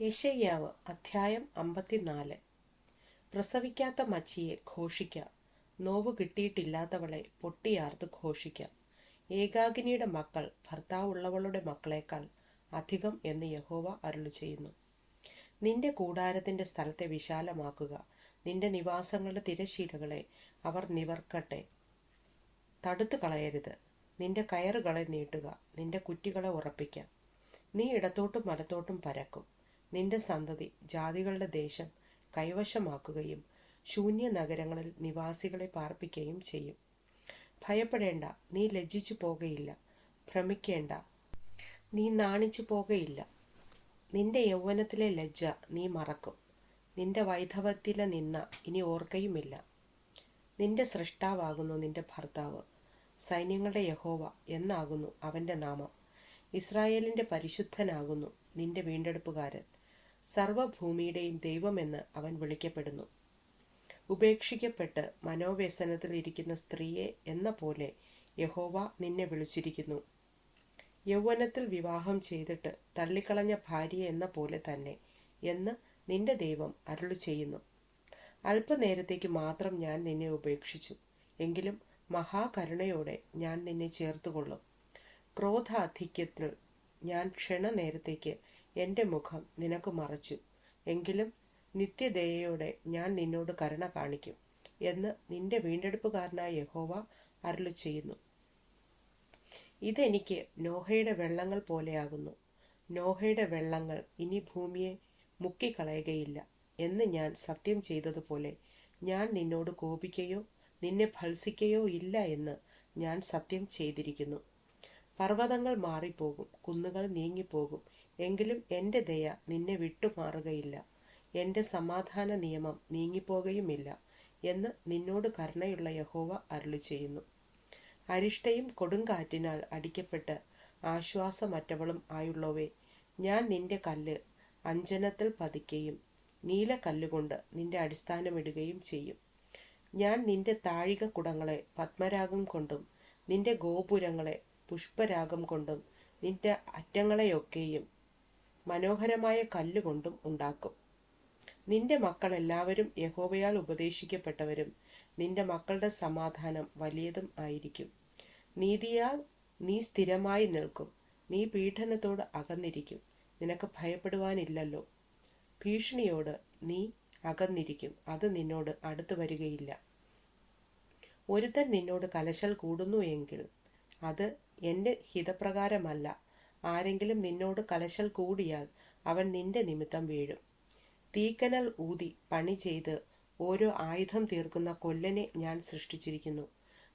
യെശയ്യാവ് അധ്യായം അമ്പത്തിനാല്. പ്രസവിക്കാത്ത മച്ചിയെ ഘോഷിക്കാം. നോവ് കിട്ടിയിട്ടില്ലാത്തവളെ പൊട്ടിയാർത്ത് ഘോഷിക്കാം. ഏകാകിനിയുടെ മക്കൾ ഭർത്താവുള്ളവളുടെ മക്കളേക്കാൾ അധികം എന്ന് യഹോവ അരുളു ചെയ്യുന്നു. നിന്റെ കൂടാരത്തിന്റെ സ്ഥലത്തെ വിശാലമാക്കുക. നിന്റെ നിവാസങ്ങളുടെ തിരശീലകളെ അവർ നിവർക്കട്ടെ. തടുത്തു കളയരുത്. നിന്റെ കയറുകളെ നീട്ടുക. നിന്റെ കുറ്റികളെ ഉറപ്പിക്കാം. നീ ഇടത്തോട്ടും വലത്തോട്ടും പരക്കും. നിന്റെ സന്തതി ജാതികളുടെ ദേശം കൈവശമാക്കുകയും ശൂന്യ നഗരങ്ങളിൽ നിവാസികളെ പാർപ്പിക്കുകയും ചെയ്യും. ഭയപ്പെടേണ്ട നീ ലജ്ജിച്ചു പോകയില്ല ഭ്രമിക്കേണ്ട നീ നാണിച്ചു പോകയില്ല. നിന്റെ യൗവനത്തിലെ ലജ്ജ നീ മറക്കും. നിന്റെ വൈധവത്തിലെ നിന്ന ഇനി ഓർക്കയുമില്ല. നിന്റെ സൃഷ്ടാവാകുന്നു നിന്റെ ഭർത്താവ്. സൈന്യങ്ങളുടെ യഹോവ എന്നാകുന്നു അവന്റെ നാമം. ഇസ്രായേലിന്റെ പരിശുദ്ധനാകുന്നു നിന്റെ വീണ്ടെടുപ്പുകാരൻ. സർവഭൂമിയുടെയും ദൈവമെന്ന് അവൻ വിളിക്കപ്പെടുന്നു. ഉപേക്ഷിക്കപ്പെട്ട് മനോവ്യസനത്തിൽ ഇരിക്കുന്ന സ്ത്രീയെ എന്ന പോലെ യഹോവ നിന്നെ വിളിച്ചിരിക്കുന്നു. യൗവനത്തിൽ വിവാഹം ചെയ്തിട്ട് തള്ളിക്കളഞ്ഞ ഭാര്യ എന്ന പോലെ തന്നെ എന്ന് നിന്റെ ദൈവം അരുളി ചെയ്യുന്നു അല്പനേരത്തേക്ക് മാത്രം ഞാൻ നിന്നെ ഉപേക്ഷിച്ചു. എങ്കിലും മഹാകരുണയോടെ ഞാൻ നിന്നെ ചേർത്തുകൊള്ളും. ക്രോധാധിക്യത്തിൽ ഞാൻ ക്ഷണനേരത്തേക്ക് എന്റെ മുഖം നിനക്ക് മറച്ചു. എങ്കിലും നിത്യദയയോടെ ഞാൻ നിന്നോട് കരുണ കാണിക്കും എന്ന് നിന്റെ വീണ്ടെടുപ്പുകാരനായ യഹോവ അരുളി ചെയ്യുന്നു. ഇതെനിക്ക് നോഹയുടെ വെള്ളങ്ങൾ പോലെയാകുന്നു. നോഹയുടെ വെള്ളങ്ങൾ ഇനി ഭൂമിയെ മുക്കിക്കളയുകയില്ല എന്ന് ഞാൻ സത്യം ചെയ്തതുപോലെ ഞാൻ നിന്നോട് കോപിക്കുകയോ നിന്നെ ഭത്സിക്കുകയോ ഇല്ല എന്ന് ഞാൻ സത്യം ചെയ്തിരിക്കുന്നു. പർവതങ്ങൾ മാറിപ്പോകും കുന്നുകൾ നീങ്ങിപ്പോകും. എങ്കിലും എന്റെ ദയ നിന്നെ വിട്ടുമാറുകയില്ല. എന്റെ സമാധാന നിയമം നീങ്ങിപ്പോകുകയുമില്ല എന്ന് നിന്നോട് കരുണയുള്ള യഹോവ അരുളി ചെയ്യുന്നു അരിഷ്ടയും കൊടുങ്കാറ്റിനാൽ അടിക്കപ്പെട്ട് ആശ്വാസമറ്റവളും ആയുള്ളവേ ഞാൻ നിന്റെ കല്ല് അഞ്ജനത്തിൽ പതിക്കുകയും നീലക്കല്ലുകൊണ്ട് നിന്റെ അടിസ്ഥാനമിടുകയും ചെയ്യും. ഞാൻ നിന്റെ താഴിക കുടങ്ങളെ പത്മരാഗം കൊണ്ടും നിന്റെ ഗോപുരങ്ങളെ പുഷ്പരാഗം കൊണ്ടും നിന്റെ അറ്റങ്ങളെയൊക്കെയും മനോഹരമായ കല്ലുകൊണ്ടും ഉണ്ടാക്കും. നിന്റെ മക്കൾ എല്ലാവരും യഹോവയാൽ ഉപദേശിക്കപ്പെട്ടവരും നിന്റെ മക്കളുടെ സമാധാനം വലിയതും ആയിരിക്കും. നീതിയാൽ നീ സ്ഥിരമായി നിൽക്കും. നീ പീഡനത്തോട് അകന്നിരിക്കും. നിനക്ക് ഭയപ്പെടുവാനില്ലല്ലോ. ഭീഷണിയോട് നീ അകന്നിരിക്കും. അത് നിന്നോട് അടുത്തു വരികയില്ല. ഒരുത്തൻ നിന്നോട് കലശൽ കൂടുന്നു എങ്കിൽ അത് എന്റെ ഹിതപ്രകാരമല്ല. ആരെങ്കിലും നിന്നോട് കലശൽ കൂടിയാൽ അവൻ നിന്റെ നിമിത്തം വീഴും. തീക്കനൽ ഊതി പണി ചെയ്ത് ഓരോ ആയുധം തീർക്കുന്ന കൊല്ലനെ ഞാൻ സൃഷ്ടിച്ചിരിക്കുന്നു.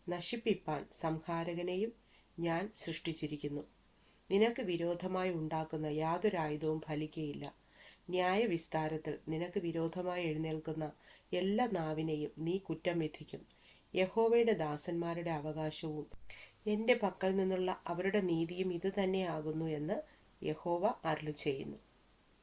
നശിപ്പിപ്പാൻ സംഹാരകനെയും ഞാൻ സൃഷ്ടിച്ചിരിക്കുന്നു. നിനക്ക് വിരോധമായി ഉണ്ടാക്കുന്ന യാതൊരു ആയുധവും ഫലിക്കുകയില്ല ന്യായവിസ്താരത്തിൽ നിനക്ക് വിരോധമായി എഴുന്നേൽക്കുന്ന എല്ലാ നാവിനെയും നീ കുറ്റം വിധിക്കും. യഹോവയുടെ ദാസന്മാരുടെ അവകാശവും എന്റെ പക്കൽ നിന്നുള്ള അവരുടെ നീതിയും ഇത് തന്നെയാകുന്നു എന്ന് യഹോവ അരുളി ചെയ്യുന്നു